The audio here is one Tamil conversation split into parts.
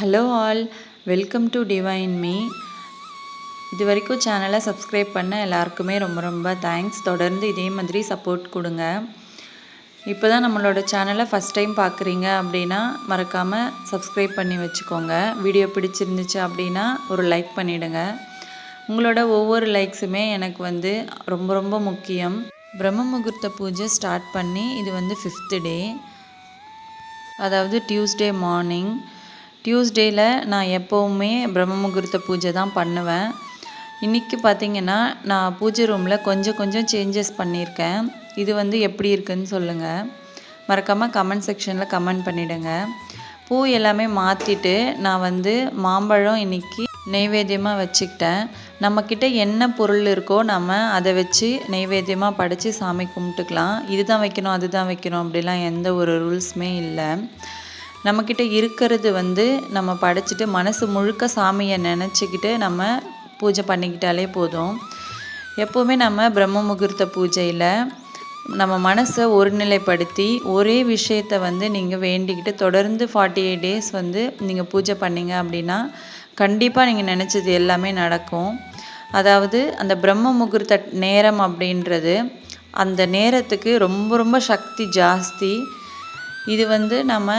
Hello all welcome to divine me. இது வரைக்கும் சேனலை சப்ஸ்கிரைப் பண்ண எல்லாருக்குமே ரொம்ப ரொம்ப தேங்க்ஸ் தொடர்ந்து இதே மாதிரி சப்போர்ட் கொடுங்க. இப்போ தான் நம்மளோட சேனலை ஃபஸ்ட் டைம் பார்க்குறீங்க அப்படின்னா மறக்காமல் சப்ஸ்கிரைப் பண்ணி வச்சுக்கோங்க. வீடியோ பிடிச்சிருந்துச்சு அப்படின்னா ஒரு லைக் பண்ணிவிடுங்க உங்களோட ஒவ்வொரு லைக்ஸுமே எனக்கு வந்து ரொம்ப ரொம்ப முக்கியம். பிரம்ம முகூர்த்த பூஜை ஸ்டார்ட் பண்ணி இது வந்து ஃபிஃப்த்து டே அதாவது டியூஸ்டே மார்னிங் டியூஸ்டேயில் நான் எப்போவுமே பிரம்ம முகூர்த்த பூஜை தான் பண்ணுவேன். இன்றைக்கி பார்த்திங்கன்னா நான் பூஜை ரூமில் கொஞ்சம் கொஞ்சம் சேஞ்சஸ் பண்ணியிருக்கேன். இது வந்து எப்படி இருக்குன்னு சொல்லுங்கள் மறக்காமல் கமெண்ட் செக்ஷனில் கமெண்ட் பண்ணிவிடுங்க பூ எல்லாமே மாற்றிட்டு நான் வந்து மாம்பழம் இன்றைக்கி நெய்வேத்தியமாக வச்சுக்கிட்டேன். நம்மக்கிட்ட என்ன பொருள் இருக்கோ நம்ம அதை வச்சு நெய்வேத்தியமாக படைத்து சாமி கும்பிட்டுக்கலாம். இது தான் வைக்கணும் அது தான் வைக்கணும் அப்படிலாம் எந்த ஒரு ரூல்ஸுமே இல்லை. நம்மக்கிட்ட இருக்கிறது வந்து நம்ம படைச்சிட்டு மனசு முழுக்க சாமியை நினச்சிக்கிட்டு நம்ம பூஜை பண்ணிக்கிட்டாலே போதும். எப்போவுமே நம்ம பிரம்ம முகூர்த்த பூஜையில் நம்ம மனசை ஒருநிலைப்படுத்தி ஒரே விஷயத்தை வந்து நீங்கள் வேண்டிக்கிட்டு தொடர்ந்து ஃபார்ட்டி எயிட் டேஸ் வந்து நீங்கள் பூஜை பண்ணிங்க அப்படின்னா கண்டிப்பாக நீங்கள் நினச்சது எல்லாமே நடக்கும். அதாவது அந்த பிரம்ம முகூர்த்த நேரம் அப்படின்றது அந்த நேரத்துக்கு ரொம்ப ரொம்ப சக்தி ஜாஸ்தி. இது வந்து நம்ம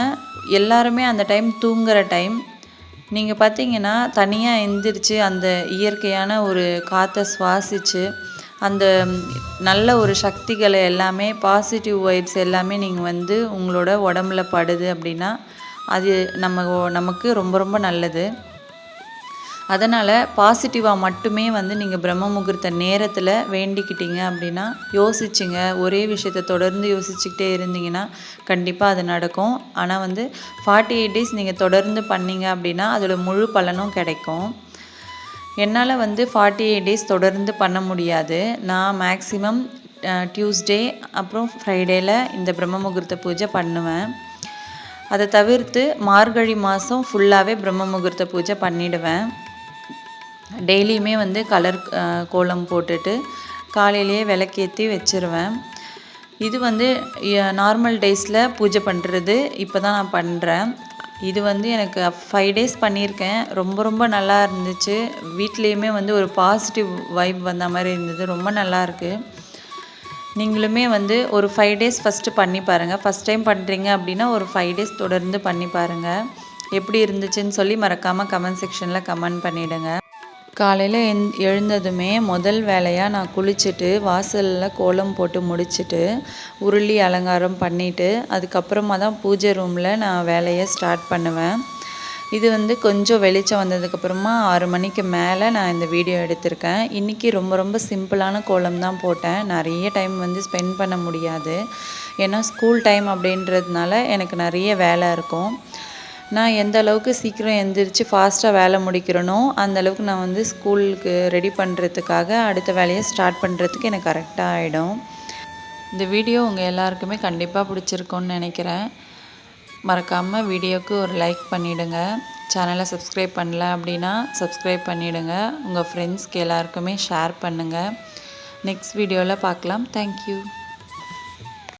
எல்லாருமே அந்த டைம் தூங்குகிற டைம் நீங்கள் பார்த்தீங்கன்னா தனியாக எந்திரிச்சு அந்த இயற்கையான ஒரு காற்றை சுவாசித்து அந்த நல்ல ஒரு சக்திகளை எல்லாமே பாசிட்டிவ் வைப்ஸ் எல்லாமே நீங்கள் வந்து உங்களோட உடம்புல படுது அப்படின்னா அது நம்ம நமக்கு ரொம்ப ரொம்ப நல்லது. அதனால் பாசிட்டிவாக மட்டுமே வந்து நீங்கள் பிரம்ம முகூர்த்த நேரத்தில் வேண்டிக்கிட்டீங்க அப்படின்னா யோசிச்சிங்க. ஒரே விஷயத்த தொடர்ந்து யோசிச்சுக்கிட்டே இருந்தீங்கன்னா கண்டிப்பாக அது நடக்கும். ஆனால் வந்து ஃபார்ட்டி எயிட் டேஸ் நீங்கள் தொடர்ந்து பண்ணீங்க அப்படின்னா அதோட முழு பலனும் கிடைக்கும். என்னால் வந்து ஃபார்ட்டி எயிட் டேஸ் தொடர்ந்து பண்ண முடியாது. நான் மேக்ஸிமம் டியூஸ்டே அப்புறம் ஃப்ரைடேயில் இந்த பிரம்ம முகூர்த்த பூஜை பண்ணுவேன். அதை தவிர்த்து மார்கழி மாதம் ஃபுல்லாகவே பிரம்ம முகூர்த்த பூஜை பண்ணிவிடுவேன் டெய்லியுமே வந்து கலர் கோலம் போட்டுட்டு காலையிலேயே விளக்கேற்றி வச்சுருவேன். இது வந்து நார்மல் டேஸில் பூஜை பண்ணுறது இப்போ தான் நான் பண்ணுறேன் இது வந்து எனக்கு ஃபைவ் டேஸ் பண்ணியிருக்கேன். ரொம்ப ரொம்ப நல்லா இருந்துச்சு. வீட்லேயுமே வந்து ஒரு பாசிட்டிவ் வைப் வந்த மாதிரி இருந்தது. ரொம்ப நல்லாயிருக்கு நீங்களுமே வந்து ஒரு ஃபைவ் டேஸ் ஃபஸ்ட்டு பண்ணி பாருங்கள் ஃபஸ்ட் டைம் பண்ணுறீங்க அப்படின்னா ஒரு ஃபைவ் டேஸ் தொடர்ந்து பண்ணி பாருங்கள் எப்படி இருந்துச்சுன்னு சொல்லி மறக்காமல் கமெண்ட் செக்ஷனில் கமெண்ட் பண்ணிவிடுங்க காலையில் எந் எழுந்ததுமே முதல் வேலையாக நான் குளிச்சுட்டு வாசலில் கோலம் போட்டு முடிச்சுட்டு உருளி அலங்காரம் பண்ணிவிட்டு அதுக்கப்புறமா தான் பூஜை ரூமில் நான் வேலையை ஸ்டார்ட் பண்ணுவேன். இது வந்து கொஞ்சம் வெளிச்சம் வந்ததுக்கப்புறமா ஆறு மணிக்கு மேலே நான் இந்த வீடியோ எடுத்திருக்கேன். இன்றைக்கி ரொம்ப ரொம்ப சிம்பிளான கோலம் தான் போட்டேன். நிறைய டைம் வந்து ஸ்பெண்ட் பண்ண முடியாது. ஏன்னா ஸ்கூல் டைம் அப்படின்றதுனால எனக்கு நிறைய வேலை இருக்கும். நான் எந்த அளவுக்கு சீக்கிரம் எந்திரிச்சு ஃபாஸ்ட்டாக வேலை முடிக்கிறேனோ அந்த அளவுக்கு நான் வந்து ஸ்கூலுக்கு ரெடி பண்ணுறதுக்காக அடுத்த வேலையை ஸ்டார்ட் பண்ணுறதுக்கு எனக்கு கரெக்டாக ஆகிடும் இந்த வீடியோ உங்கள் எல்லாருக்குமே கண்டிப்பாக பிடிச்சிருக்கோன்னு நினைக்கிறேன். மறக்காமல் வீடியோவுக்கு ஒரு லைக் பண்ணிவிடுங்க சேனலை சப்ஸ்கிரைப் பண்ணல அப்படின்னா சப்ஸ்கிரைப் பண்ணிவிடுங்க உங்கள் ஃப்ரெண்ட்ஸ்க்கு எல்லாருக்குமே ஷேர் பண்ணுங்கள் நெக்ஸ்ட் வீடியோவில் பார்க்கலாம். தேங்க்யூ